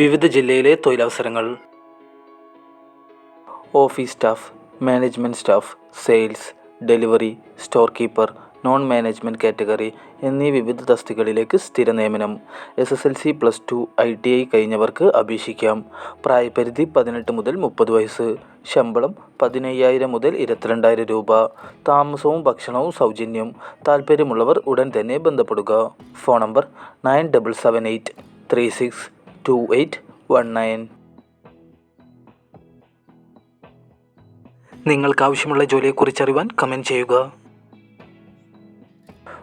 വിവിധ ജില്ലയിലെ തൊഴിലവസരങ്ങൾ. Office staff management staff sales delivery store keeper non management category എന്നീ വിവിധ തസ്തികളിലേക്ക് സ്ഥിര നിയമനം. S S L C plus two I T I കഴിഞ്ഞവർക്ക് അപേക്ഷിക്കാം. പ്രായപരിധി പതിനെട്ട് മുതൽ മുപ്പത് വയസ്സ്. ശമ്പളം പതിനയ്യായിരം മുതൽ ഇരുപത്തിരണ്ടായിരം രൂപ. താമസവും ഭക്ഷണവും സൗജന്യം. താല്പര്യമുള്ളവർ ഉടൻ തന്നെ ബന്ധപ്പെടുക. Phone number nine double seven eight three six two eight one nine നിങ്ങൾക്ക് ആവശ്യമുള്ള ജോലിയെക്കുറിച്ച് അറിയുവാൻ കമന്റ് ചെയ്യുക.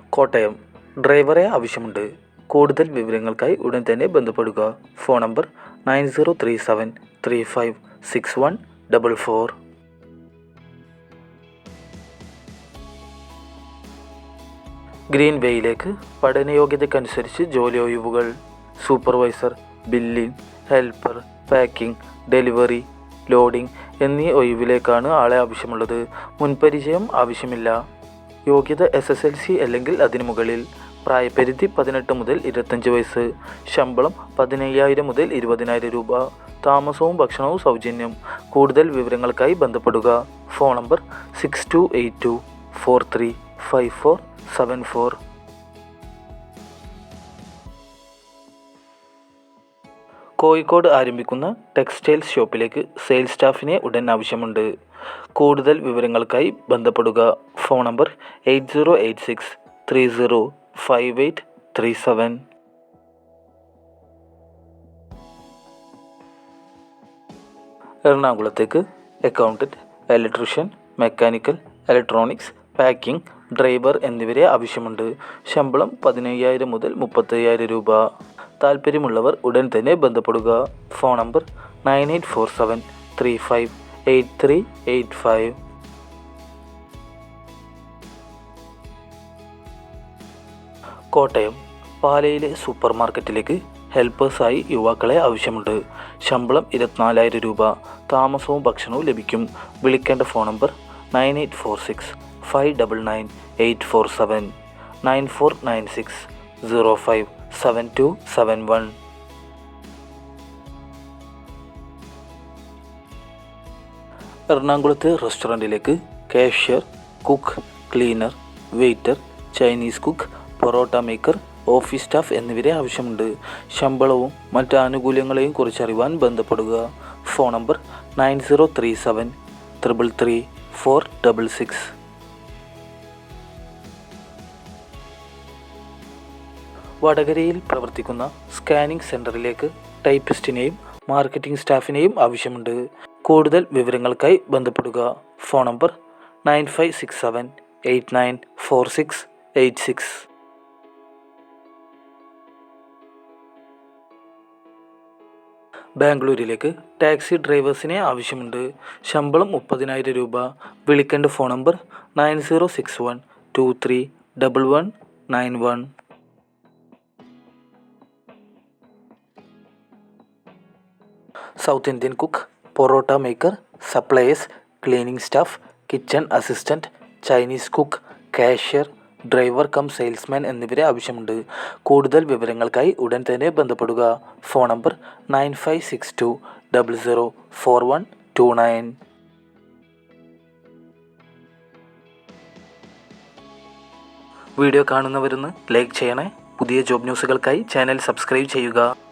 കോട്ടയം ഡ്രൈവറെ ആവശ്യമുണ്ട്. കൂടുതൽ വിവരങ്ങൾക്കായി ഉടൻ തന്നെ ബന്ധപ്പെടുക. Phone number nine zero three seven three five six one double four green വേയിലേക്ക് പഠനയോഗ്യതയ്ക്കനുസരിച്ച് ജോലി ഒഴിവുകൾ. Supervisor billing helper packing delivery loading എന്നീ ഒഴിവിലേക്കാണ് ആളെ ആവശ്യമുള്ളത്. മുൻപരിചയം ആവശ്യമില്ല. യോഗ്യത എസ് എസ് എൽ സി അല്ലെങ്കിൽ അതിനു മുകളിൽ. പ്രായപരിധി പതിനെട്ട് മുതൽ ഇരുപത്തഞ്ച് വയസ്സ്. ശമ്പളം പതിനയ്യായിരം മുതൽ ഇരുപതിനായിരം രൂപ. താമസവും ഭക്ഷണവും സൗജന്യം. കൂടുതൽ വിവരങ്ങൾക്കായി ബന്ധപ്പെടുക. Phone number six two eight two four three five four seven four Kozhikode ആരംഭിക്കുന്ന ടെക്സ്റ്റൈൽ ഷോപ്പിലേക്ക് സെയിൽസ് സ്റ്റാഫിനെ ഉടൻ ആവശ്യമുണ്ട്. കൂടുതൽ വിവരങ്ങൾക്കായി ബന്ധപ്പെടുക. Phone number eight zero eight six three zero five eight three seven. എറണാകുളത്തേക്ക് accountant electrician mechanical electronics packing driver എന്നിവരെ ആവശ്യമുണ്ട്. ശമ്പളം പതിനയ്യായിരം മുതൽ മുപ്പത്തയ്യായിരം രൂപ. താല്പര്യമുള്ളവർ ഉടൻ തന്നെ ബന്ധപ്പെടുക. Phone number nine eight four seven three five eight three eight five. Kottayam പാലയിലെ super മാർക്കറ്റിലേക്ക് ഹെൽപ്പേഴ്സായി യുവാക്കളെ ആവശ്യമുണ്ട്. ശമ്പളം ഇരുപത്തിനാലായിരം രൂപ. താമസവും ഭക്ഷണവും ലഭിക്കും. വിളിക്കേണ്ട phone number nine eight four six five double nine eight four seven. Nine four nine six zero five seven two seven one എറണാകുളത്തെ റെസ്റ്റോറന്റിലേക്ക് cashier cook cleaner waiter Chinese cook parotta maker office staff എന്നിവരെ ആവശ്യമുണ്ട്. ശമ്പളവും മറ്റ് ആനുകൂല്യങ്ങളെയും കുറിച്ചറിയുവാൻ ബന്ധപ്പെടുക. Phone number nine zero three seven triple three four double six. വടകരയിൽ പ്രവർത്തിക്കുന്ന സ്കാനിംഗ് സെന്ററിലേക്ക് ടൈപ്പിസ്റ്റിനെയും മാർക്കറ്റിംഗ് സ്റ്റാഫിനെയും ആവശ്യമുണ്ട്. കൂടുതൽ വിവരങ്ങൾക്കായി ബന്ധപ്പെടുക. Phone number nine five six seven eight nine four six eight six. ബാംഗ്ലൂരിലേക്ക് ടാക്സി ഡ്രൈവേഴ്സിനെ ആവശ്യമുണ്ട്. ശമ്പളം മുപ്പതിനായിരം രൂപ. വിളിക്കേണ്ട phone number nine zero six one two three double one nine one. South Indian cook parotta maker suppliers cleaning staff kitchen assistant Chinese cook cashier driver cum salesman എന്നിവരെ ആവശ്യമുണ്ട്. കൂടുതൽ വിവരങ്ങൾക്കായി ഉടൻ തന്നെ ബന്ധപ്പെടുക. Phone number nine five six two double zero four one two nine. Video കാണുന്നവരൊന്ന് like ചെയ്യണേ. പുതിയ job ന്യൂസുകൾക്കായി channel subscribe ചെയ്യുക.